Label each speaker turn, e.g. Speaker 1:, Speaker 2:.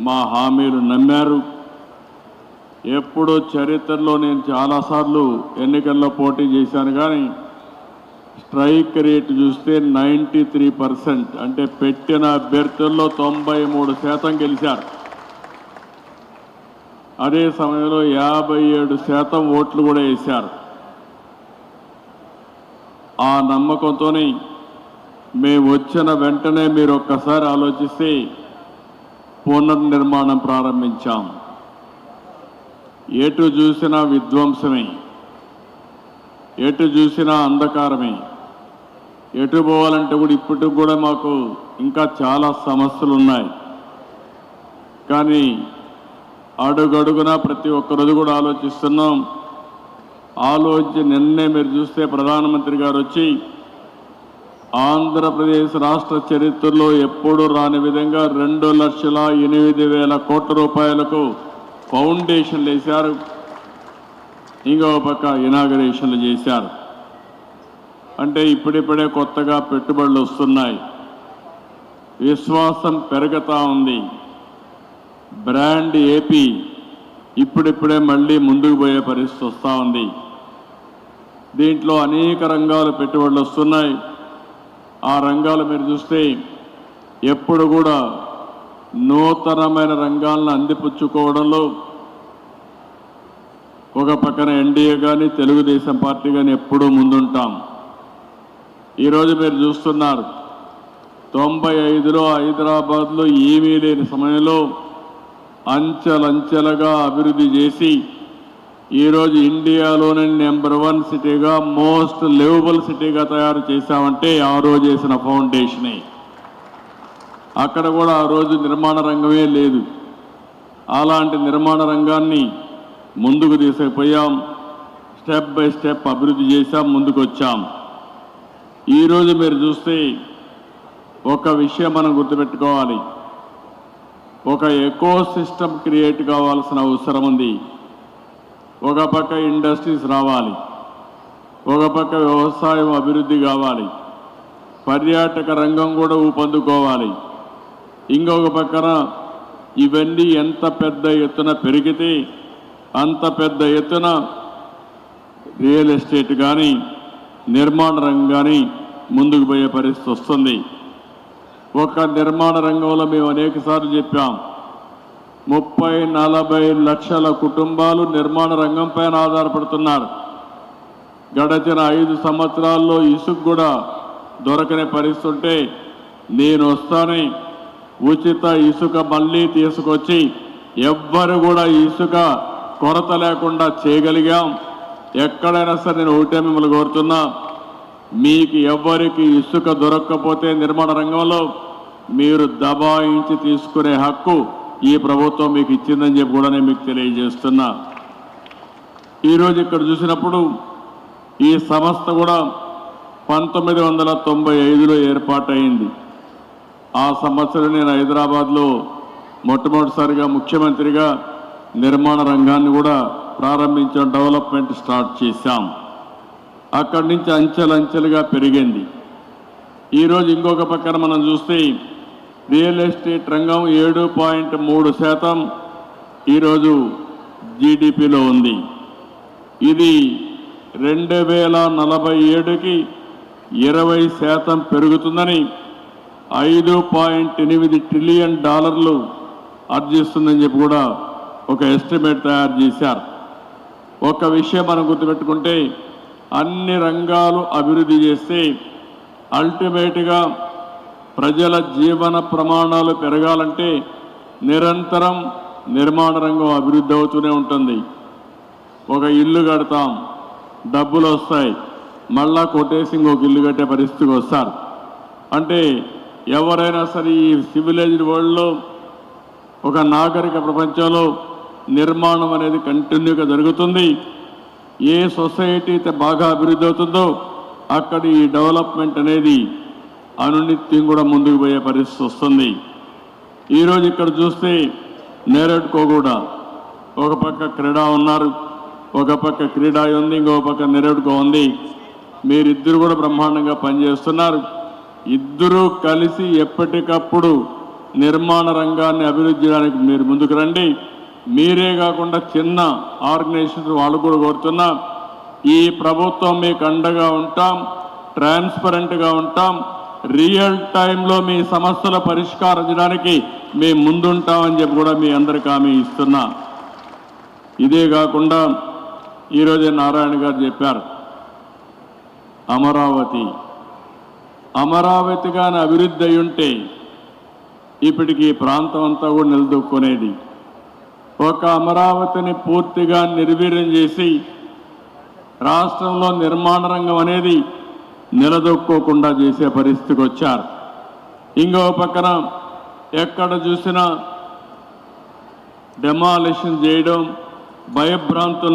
Speaker 1: మా హామీలు నమ్మారు. ఎప్పుడో చరిత్రలో నేను చాలాసార్లు ఎన్నికల్లో పోటీ చేశాను కానీ స్ట్రైక్ రేట్ చూస్తే నైంటీ త్రీ పర్సెంట్ అంటే పెట్టిన అభ్యర్థుల్లో తొంభై మూడు శాతం గెలిచారు. అదే సమయంలో యాభై ఏడు శాతం ఓట్లు కూడా వేశారు. ఆ నమ్మకంతోనే మేము వచ్చిన వెంటనే మీరు ఒక్కసారి ఆలోచిస్తే పునర్నిర్మాణం ప్రారంభించాం. ఎటు చూసినా విధ్వంసమే. ఎటు చూసినా అంధకారమే. ఎటు పోవాలంటే కూడా ఇప్పటికి కూడా మాకు ఇంకా చాలా సమస్యలు ఉన్నాయి కానీ అడుగడుగున ప్రతి ఒక్క రోజు కూడా ఆలోచిస్తున్నాం. ఆలోచించి నిన్నే మీరు చూస్తే ప్రధానమంత్రి గారు వచ్చి ఆంధ్రప్రదేశ్ రాష్ట్ర చరిత్రలో ఎప్పుడూ రాని విధంగా రెండు లక్షల ఎనిమిది వేల కోట్ల రూపాయలకు ఫౌండేషన్లు వేశారు. ఇంకో పక్క ఇనాగరేషన్లు చేశారు. అంటే ఇప్పుడిప్పుడే కొత్తగా పెట్టుబడులు వస్తున్నాయి. విశ్వాసం పెరుగుతూ ఉంది. బ్రాండ్ ఏపీ ఇప్పుడిప్పుడే మళ్ళీ ముందుకు పోయే పరిస్థితి వస్తూ ఉంది. దీంట్లో అనేక రంగాలు పెట్టుబడులు వస్తున్నాయి. ఆ రంగాలు మీరు చూస్తే ఎప్పుడు కూడా నూతనమైన రంగాలను అందిపుచ్చుకోవడంలో ఒక పక్కన ఎన్డీఏ కానీ తెలుగుదేశం పార్టీ కానీ ఎప్పుడూ ముందుంటాం. ఈరోజు మీరు చూస్తున్నారు తొంభై ఐదులో హైదరాబాద్లో ఏమీ లేని సమయంలో అంచెలంచెలుగా అభివృద్ధి చేసి ఈరోజు ఇండియాలోనే నెంబర్ వన్ సిటీగా మోస్ట్ లివబుల్ సిటీగా తయారు చేశామంటే ఆ రోజు ఫౌండేషనే. అక్కడ కూడా ఆ రోజు నిర్మాణ రంగమే లేదు. అలాంటి నిర్మాణ రంగాన్ని ముందుకు తీసుకుపోయాం. స్టెప్ బై స్టెప్ అభివృద్ధి చేశాం ముందుకు వచ్చాం ఈరోజు మీరు చూస్తే ఒక విషయం మనం గుర్తుపెట్టుకోవాలి. ఒక ఎకో సిస్టమ్ క్రియేట్ కావాల్సిన అవసరం ఉంది. ఒక పక్క ఇండస్ట్రీస్ రావాలి. ఒక పక్క వ్యవసాయం అభివృద్ధి కావాలి. పర్యాటక రంగం కూడా ఊపందుకోవాలి. ఇంకొక పక్కన ఇవన్నీ ఎంత పెద్ద ఎత్తున పెరిగితే అంత పెద్ద ఎత్తున రియల్ ఎస్టేట్ కానీ నిర్మాణ రంగం కానీ ముందుకు పోయే పరిస్థితి వస్తుంది. ఒక నిర్మాణ రంగంలో మేము అనేకసార్లు చెప్పాం. ముప్పై నలభై లక్షల కుటుంబాలు నిర్మాణ రంగం పైన ఆధారపడుతున్నారు. గడచిన ఐదు సంవత్సరాల్లో ఇసుక కూడా దొరకని పరిస్థితి ఉంటే నేను వస్తానే ఉచిత ఇసుక మళ్ళీ తీసుకొచ్చి ఎవ్వరు కూడా ఇసుక కొరత లేకుండా చేయగలిగాం. ఎక్కడైనా సరే నేను ఒకటే మిమ్మల్ని కోరుతున్నా మీకు ఎవ్వరికి ఇసుక దొరక్కపోతే నిర్మాణ రంగంలో మీరు దబాయించి తీసుకునే హక్కు ఈ ప్రభుత్వం మీకు ఇచ్చిందని చెప్పి కూడా నేను మీకు తెలియజేస్తున్నా. ఈరోజు ఇక్కడ చూసినప్పుడు ఈ సంస్థ కూడా పంతొమ్మిది వందల తొంభై ఐదులో ఏర్పాటైంది ఆ సంవత్సరం నేను హైదరాబాద్లో మొట్టమొదటిసారిగా ముఖ్యమంత్రిగా నిర్మాణ రంగాన్ని కూడా ప్రారంభించాం డెవలప్మెంట్ స్టార్ట్ చేశాం. అక్కడి నుంచి అంచెలంచెలుగా పెరిగింది. ఈరోజు ఇంకొక పక్కన మనం చూస్తే రియల్ ఎస్టేట్ రంగం ఏడు పాయింట్ మూడు శాతం ఈరోజు జీడిపిలో ఉంది. ఇది రెండు వేల నలభై ఏడుకి ఇరవై శాతం పెరుగుతుందని ఐదు పాయింట్ ఎనిమిది ట్రిలియన్ డాలర్లు ఆర్జిస్తుందని చెప్పి కూడా ఒక ఎస్టిమేట్ తయారు చేశారు. ఒక విషయం మనం గుర్తుపెట్టుకుంటే అన్ని రంగాలు అభివృద్ధి చేస్తే అల్టిమేట్గా ప్రజల జీవన ప్రమాణాలు పెరగాలంటే నిరంతరం నిర్మాణ రంగం అభివృద్ధి అవుతూనే ఉంటుంది. ఒక ఇల్లు కడతాం డబ్బులు వస్తాయి. మళ్ళా కొట్టేసి ఇంకొక ఇల్లు కట్టే పరిస్థితికి వస్తారు. అంటే ఎవరైనా సరే ఈ సివిలైజ్డ్ వరల్డ్లో ఒక నాగరిక ప్రపంచంలో నిర్మాణం అనేది కంటిన్యూగా జరుగుతుంది. ఏ సొసైటీ అయితే బాగా అభివృద్ధి అవుతుందో అక్కడ ఈ డెవలప్మెంట్ అనేది అనునిత్యం కూడా ముందుకు పోయే పరిస్థితి వస్తుంది. ఈరోజు ఇక్కడ చూస్తే నేరేడ్కో కూడా ఒక పక్క క్రీడా ఉన్నారు ఒక పక్క క్రీడా ఉంది ఇంకో పక్క నెరడుకో ఉంది. మీరిద్దరు కూడా బ్రహ్మాండంగా పనిచేస్తున్నారు. ఇద్దరూ కలిసి ఎప్పటికప్పుడు నిర్మాణ రంగాన్ని అభివృద్ధి చేయడానికి మీరు ముందుకు రండి. మీరే కాకుండా చిన్న ఆర్గనైజేషన్స్ వాళ్ళు కూడా కోరుతున్నా ఈ ప్రభుత్వం మీకు అండగా ఉంటాం ట్రాన్స్పరెంట్గా ఉంటాం రియల్ టైంలో మీ సమస్యల పరిష్కారం చేయడానికి మేము ముందుంటామని చెప్పి కూడా మీ అందరికి హామీ ఇస్తున్నా. ఇదే కాకుండా ఈరోజే నారాయణ గారు చెప్పారు. అమరావతి. అమరావతిగానే అభివృద్ధి అయి ఉంటే ఇప్పటికి ఈ ప్రాంతం అంతా కూడా నిలదొక్కునేది. ఒక అమరావతిని పూర్తిగా నిర్వీర్యం చేసి రాష్ట్రంలో నిర్మాణ రంగం అనేది నిలదొక్కోకుండా చేసే పరిస్థితికి వచ్చారు. ఇంకో పక్కన ఎక్కడ చూసినా డెమాలిషన్ చేయడం భయభ్రాంతులను